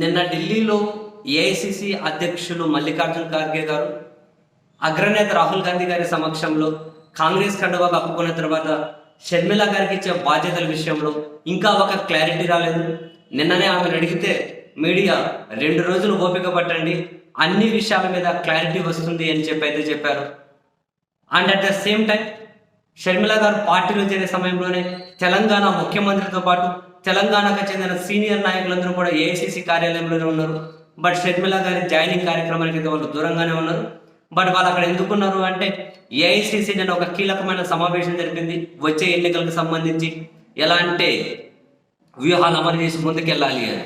నిన్న ఢిల్లీలో ఏఐసిసి అధ్యక్షులు మల్లికార్జున్ ఖార్గే గారు అగ్రనేత రాహుల్ గాంధీ గారి సమక్షంలో కాంగ్రెస్ కండువా కప్పుకున్న తర్వాత షర్మిల గారికి ఇచ్చే బాధ్యతల విషయంలో ఇంకా ఒక క్లారిటీ రాలేదు. నిన్ననే ఆమెను అడిగితే మీడియా రెండు రోజులు ఓపిక పట్టండి అన్ని విషయాల మీద క్లారిటీ వస్తుంది అని చెప్పి అయితే చెప్పారు. And at the same time Sharmila గారు పార్టీలో చేరే సమయంలోనే తెలంగాణ ముఖ్యమంత్రితో పాటు తెలంగాణకు చెందిన సీనియర్ నాయకులందరూ కూడా ఏఐసిసి కార్యాలయంలోనే ఉన్నారు. బట్ షర్మిల గారి జాయినింగ్ కార్యక్రమానికి వాళ్ళు దూరంగానే ఉన్నారు. బట్ వాళ్ళు అక్కడ ఎందుకున్నారు అంటే ఏఐసిసి నేను ఒక కీలకమైన సమావేశం జరిపింది. వచ్చే ఎన్నికలకు సంబంధించి ఎలా అంటే వ్యూహాలు అమలు చేసి ముందుకెళ్ళాలి అని.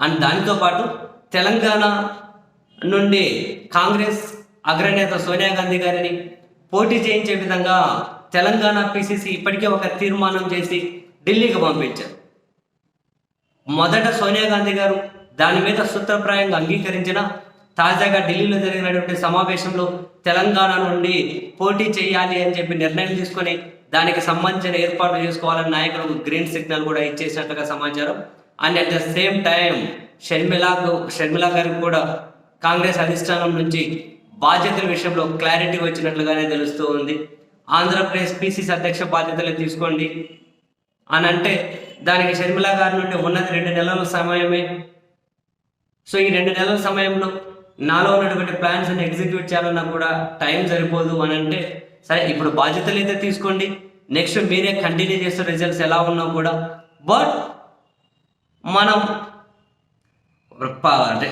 అండ్ దానితో పాటు తెలంగాణ నుండి కాంగ్రెస్ అగ్రనేత సోనియా గాంధీ గారిని పోటీ చేయించే విధంగా తెలంగాణ పిసిసి ఇప్పటికే ఒక తీర్మానం చేసి ఢిల్లీకి పంపించారు. మొదట సోనియా గాంధీ గారు దాని మీద సూత్రప్రాయంగా అంగీకరించిన తాజాగా ఢిల్లీలో జరిగినటువంటి సమావేశంలో తెలంగాణ నుండి పోటీ చేయాలి అని చెప్పి నిర్ణయం తీసుకొని దానికి సంబంధించిన ఏర్పాట్లు చేసుకోవాలని నాయకులకు గ్రీన్ సిగ్నల్ కూడా ఇచ్చేసినట్లుగా సమాచారం. And at the same time షర్మిలాకు Sharmila గారికి కూడా కాంగ్రెస్ అధిష్టానం నుంచి బాధ్యతల విషయంలో క్లారిటీ వచ్చినట్లుగానే తెలుస్తూ ఉంది. ఆంధ్రప్రదేశ్ పీసీసీ అధ్యక్ష బాధ్యతలు తీసుకోండి. అని అంటే దానికి షర్మిల గారి నుండి ఉన్నది రెండు నెలల సమయమే. సో ఈ రెండు నెలల సమయంలో నాలో ఉన్నటువంటి ప్లాన్స్ ఎగ్జిక్యూట్ చేయాలన్నా కూడా టైం సరిపోదు అని అంటే సరే ఇప్పుడు బాధ్యతలు అయితే తీసుకోండి. నెక్స్ట్ మీరే కంటిన్యూ చేస్తే రిజల్ట్స్ ఎలా ఉన్నా కూడా. బట్ మనం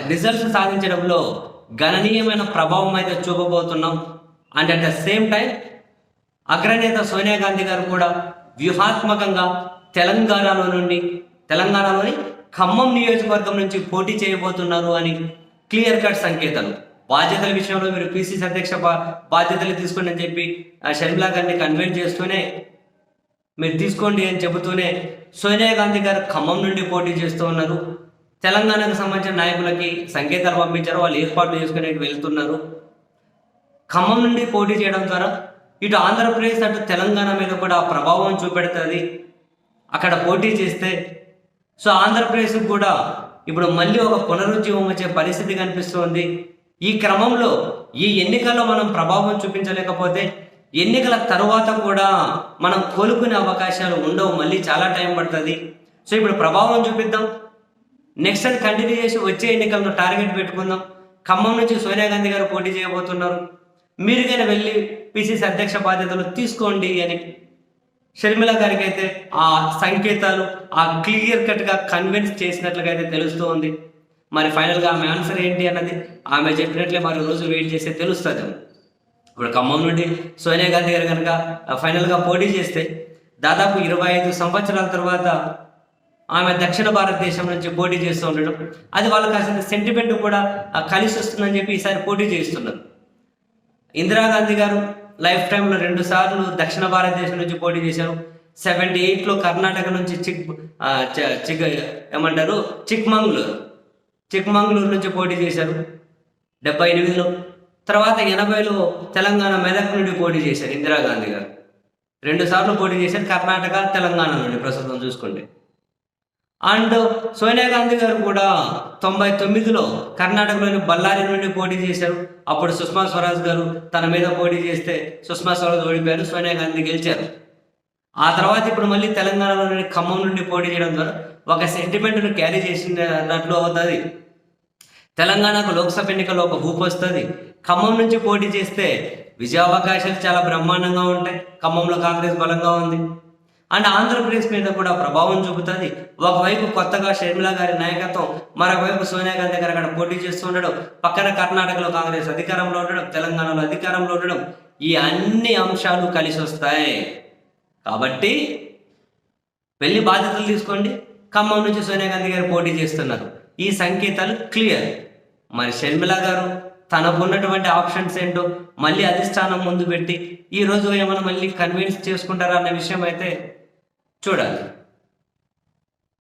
రిజల్ట్స్ సాధించడంలో గణనీయమైన ప్రభావం అయితే చూపబోతున్నాం. And at the same time అగ్రనేత సోనియా గాంధీ గారు కూడా వ్యూహాత్మకంగా తెలంగాణలో నుండి తెలంగాణలోని ఖమ్మం నియోజకవర్గం నుంచి పోటీ చేయబోతున్నారు అని క్లియర్ కట్ సంకేతాలు. బాధ్యతల విషయంలో మీరు పిసిసి అధ్యక్ష బాధ్యతలు తీసుకోండి అని చెప్పి ఆ షర్మిలా గారిని కన్విన్స్ చేస్తూనే మీరు తీసుకోండి అని చెబుతూనే సోనియా గాంధీ గారు ఖమ్మం నుండి పోటీ చేస్తూ ఉన్నారు. తెలంగాణకు సంబంధించిన నాయకులకి సంకేతాలు పంపించారు వాళ్ళు ఏర్పాట్లు చేసుకునే వెళ్తున్నారు. ఖమ్మం నుండి పోటీ చేయడం ద్వారా ఇటు ఆంధ్రప్రదేశ్ అటు తెలంగాణ మీద కూడా ప్రభావం చూపెడుతుంది. అక్కడ పోటీ చేస్తే సో ఆంధ్రప్రదేశ్ కూడా ఇప్పుడు మళ్ళీ ఒక పునరుజ్జీవం వచ్చే పరిస్థితి కనిపిస్తోంది. ఈ క్రమంలో ఈ ఎన్నికల్లో మనం ప్రభావం చూపించలేకపోతే ఎన్నికల తర్వాత కూడా మనం కోలుకునే అవకాశాలు ఉండవు. మళ్ళీ చాలా టైం పడుతుంది. సో ఇప్పుడు ప్రభావం చూపిద్దాం. నెక్స్ట్ అది కంటిన్యూ చేసి వచ్చే ఎన్నికలను టార్గెట్ పెట్టుకుందాం. ఖమ్మం నుంచి సోనియా గాంధీ గారు పోటీ చేయబోతున్నారు. మీరు కానీ వెళ్ళి పిసిసి అధ్యక్ష బాధ్యతలు తీసుకోండి అని షర్మిల గారికి అయితే ఆ సంకేతాలు ఆ క్లియర్ కట్గా కన్విన్స్ చేసినట్లుగా అయితే తెలుస్తూ ఉంది. మరి ఫైనల్గా ఆమె ఆన్సర్ ఏంటి అన్నది ఆమె చెప్పినట్లే మరి రోజు వెయిట్ చేస్తే తెలుస్తుంది. ఇప్పుడు ఖమ్మం నుండి సోనియా గాంధీ గారు కనుక ఫైనల్గా పోటీ చేస్తే దాదాపు ఇరవై ఐదు సంవత్సరాల తర్వాత ఆమె దక్షిణ భారతదేశం నుంచి పోటీ చేస్తూ ఉండడం అది వాళ్ళకి అసలు సెంటిమెంట్ కూడా కలిసి వస్తుందని చెప్పి ఈసారి పోటీ చేస్తున్నారు. ఇందిరాగాంధీ గారు లైఫ్ టైంలో రెండు సార్లు దక్షిణ భారతదేశం నుంచి పోటీ చేశారు. సెవెంటీ ఎయిట్లో కర్ణాటక నుంచి చిక్ చిక్ ఏమంటారు? చిక్మంగళూరు. చిక్మంగళూరు నుంచి పోటీ చేశారు. డెబ్బై ఎనిమిదిలో. తర్వాత ఎనభైలో తెలంగాణ మెదక్ నుండి పోటీ చేశారు ఇందిరాగాంధీ గారు. రెండు సార్లు పోటీ చేశారు కర్ణాటక తెలంగాణ నుండి ప్రస్తుతం చూసుకుంటే. అండ్ సోనియా గాంధీ గారు కూడా తొంభై తొమ్మిదిలో కర్ణాటకలోని బళ్ళారి నుండి పోటీ చేశారు. అప్పుడు సుష్మా స్వరాజ్ గారు తన మీద పోటీ చేస్తే సుష్మా స్వరాజ్ ఓడిపోయారు సోనియా గాంధీ గెలిచారు. ఆ తర్వాత ఇప్పుడు మళ్ళీ తెలంగాణలోని ఖమ్మం నుండి పోటీ చేయడం ద్వారా ఒక సెంటిమెంట్ను క్యారీ చేసినట్లు అవుతుంది. తెలంగాణకు లోక్సభ ఎన్నికల్లో ఒక ఊపు వస్తుంది. ఖమ్మం నుంచి పోటీ చేస్తే విజయావకాశాలు చాలా బ్రహ్మాండంగా ఉంటాయి. ఖమ్మంలో కాంగ్రెస్ బలంగా ఉంది. అండ్ ఆంధ్రప్రదేశ్ మీద కూడా ప్రభావం చూపుతుంది. ఒకవైపు కొత్తగా షర్మిల గారి నాయకత్వం మరొకవైపు సోనియా గాంధీ గారు అక్కడ పోటీ చేస్తూ ఉండడం పక్కన కర్ణాటకలో కాంగ్రెస్ అధికారంలో ఉండడం తెలంగాణలో అధికారంలో ఉండడం ఈ అన్ని అంశాలు కలిసి వస్తాయి. కాబట్టి వెళ్ళి బాధ్యతలు తీసుకోండి. ఖమ్మం నుంచి సోనియా గాంధీ గారు పోటీ చేస్తున్నారు. ఈ సంకేతాలు క్లియర్. మరి షర్మిల గారు తనకున్నటువంటి ఆప్షన్స్ ఏంటో మళ్ళీ అధిష్టానం ముందు పెట్టి ఈ రోజు ఏమైనా మళ్ళీ కన్విన్స్ చేసుకుంటారా అన్న విషయం అయితే చూడాలి.